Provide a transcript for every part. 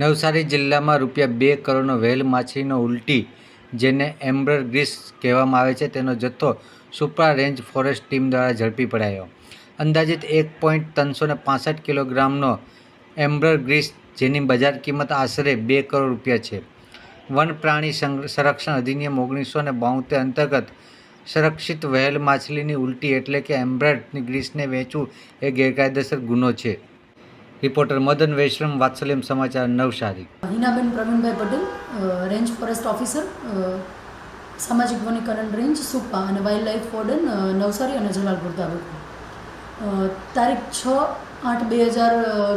નવસારી જિલ્લામાં રૂપિયા બે કરોડનો વ્હેલ માછલીનો ઉલટી, જેને એમ્બર ગ્રીસ કહેવામાં આવે છે, તેનો જથ્થો સુપ્રા રેન્જ ફોરેસ્ટ ટીમ દ્વારા ઝડપી પડાયો. અંદાજિત એક પોઈન્ટ ત્રણસો ને પાસઠ કિલોગ્રામનો એમ્બર ગ્રીસ, જેની બજાર કિંમત આશરે બે કરોડ રૂપિયા છે. વન પ્રાણી સંર- સંરક્ષણ અધિનિયમ ઓગણીસો ને બોતેર અંતર્ગત સંરક્ષિત વ્હેલ માછલીની ઉલટી એટલે કે એમ્બ્રેડની ગ્રીસને વેચવું એ ગેરકાયદેસર ગુનો છે. રિપોર્ટર મદન વૈશ્રમ, વાત્સલ્યમ સમાચાર, નવસારી. હિનાબેન Pravinbhai Patel range forest officer સામાજિક વનીકરણ રેન્જ, સુપા અને વાઇલ્ડ લાઇફ વોર્ડન નવસારી અને જલાલપુર તાલુકો. તારીખ છ આઠ બે હજાર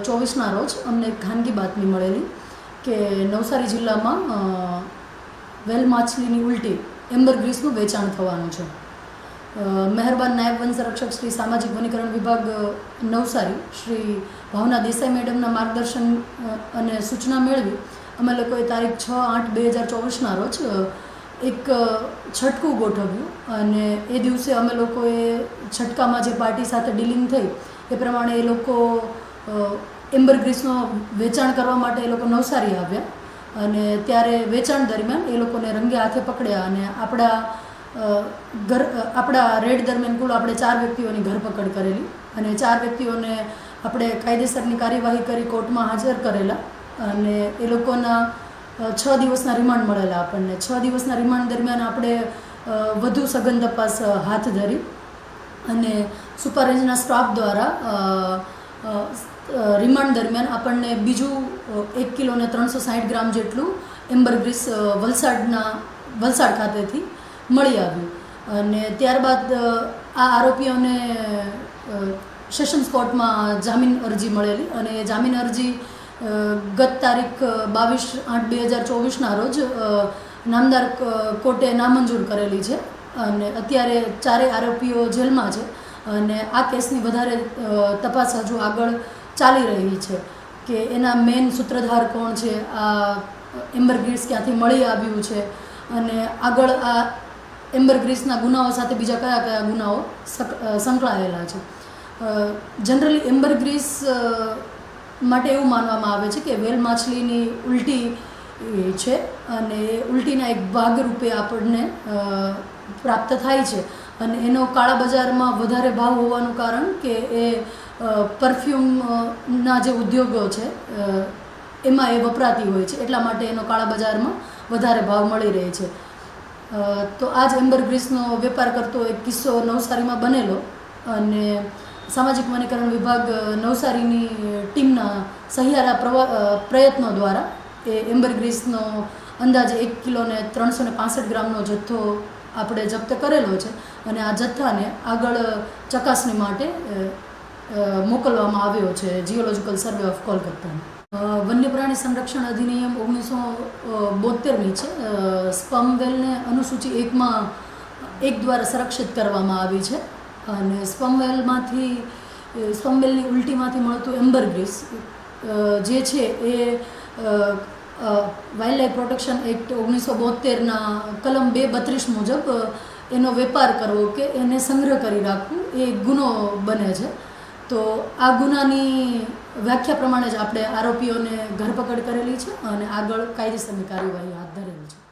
ચોવીસના રોજ અમને એક ખાનગી બાતમી મળેલી કે નવસારી જિલ્લામાં વેલ માછલીની ઉલટી એમ્બર ગ્રીસનું વેચાણ થવાનું છે. મહેરબાન નાયબ વન સંરક્ષક શ્રી સામાજિક વનીકરણ વિભાગ નવસારી. શ્રી ભાવના દેસાઈ મેડમના માર્ગદર્શન અને સૂચના મેળવી. અમે લોકોએ તારીખ છ આઠ બે હજાર ચોવીસના રોજ એક છટકું ગોઠવ્યું અને એ દિવસે અમે લોકોએ છટકામાં જે પાર્ટી સાથે ડીલિંગ થઈ, એ પ્રમાણે એ લોકો એમ્બરગ્રીસનો વેચાણ કરવા માટે એ લોકો નવસારી આવ્યા. અને ત્યારે વેચાણ દરમિયાન એ લોકોને રંગે હાથે પકડ્યા અને આપણા ઘર આપણા રેડ દરમિયાન કુલ આપણે ચાર વ્યક્તિઓની ધરપકડ કરેલી અને ચાર વ્યક્તિઓને આપણે કાયદેસરની કાર્યવાહી કરી કોર્ટમાં હાજર કરેલા અને એ લોકોના છ દિવસના રિમાન્ડ મળેલા આપણને. છ દિવસના રિમાન્ડ દરમિયાન આપણે વધુ સઘન તપાસ હાથ ધરી અને સુપર રેન્જના સ્ટાફ દ્વારા રિમાન્ડ દરમિયાન આપણને બીજું એક કિલો ને ત્રણસો સાઠ ગ્રામ જેટલું એમ્બર ગ્રીસ વલસાડના, વલસાડ ખાતેથી મળી આવ્યું. અને ત્યારબાદ આ આરોપીઓને સેશન્સ કોર્ટમાં જામીન અરજી મળેલી અને જામીન અરજી ગત તારીખ બાવીસ આઠ બે હજાર ચોવીસના રોજ નામદાર કોર્ટે નામંજૂર કરેલી છે અને અત્યારે ચારેય આરોપીઓ જેલમાં છે અને આ કેસની વધારે તપાસ હજુ આગળ ચાલી રહી છે કે એના મેઇન સૂત્રધાર કોણ છે, આ એમ્બર ગ્રીસ ક્યાંથી મળી આવ્યું છે અને આગળ આ એમ્બર ગ્રીસના ગુનાઓ સાથે બીજા કયા કયા ગુનાઓ સંકળાયેલા છે? જનરલી એમ્બર ગ્રીસ માટે એવું માનવામાં આવે છે કે વેલ માછલીની ઉલટી છે અને એ ઉલટીના એક ભાગરૂપે આપણને પ્રાપ્ત થાય છે. અને એનો કાળા બજારમાં વધારે ભાવ હોવાનું કારણ કે એ પરફ્યુમના જે ઉદ્યોગો છે એમાં એ વપરાતી હોય છે. એટલા માટે એનો કાળા બજારમાં વધારે ભાવ મળી રહે છે. તો આ જ એમ્બર ગ્રીસનો વેપાર કરતો એક કિસ્સો નવસારીમાં બનેલો અને સામાજિક વનીકરણ વિભાગ નવસારીની ટીમના સહિયારા પ્રયત્નો દ્વારા એ એમ્બર ગ્રીસનો અંદાજે એક કિલો ને ત્રણસો ને પાસઠ ગ્રામનો જથ્થો આપણે જપ્ત કરેલો છે અને આ જથ્થાને આગળ ચકાસણી માટે મોકલવામાં આવ્યો છે જીઓલોજીકલ સર્વે ઓફ કોલકાતાને વન્ય પ્રાણી સંરક્ષણ અધિનિયમ ઓગણીસો બોતેરની છે. સ્પમવેલને અનુસૂચિ એકમાં એક દ્વારા સંરક્ષિત કરવામાં આવી છે. અને સ્પમ વેલમાંથી એ સ્પમ વેલની ઉલટીમાંથી મળતું એમ્બરગ્રીસ જે છે એ વાઇલ્ડ લાઇફ પ્રોટેક્શન એક્ટ ઓગણીસો બોતેરના કલમ બે બત્રીસ મુજબ એનો વેપાર કરવો કે એને સંગ્રહ કરી રાખવું એ ગુનો બને છે. તો આ ગુનાની વ્યાખ્યા પ્રમાણે જ આપણે આરોપીઓને ધરપકડ કરેલી છે અને આગળ કાયદેસરની કાર્યવાહી હાથ ધરેલી છે.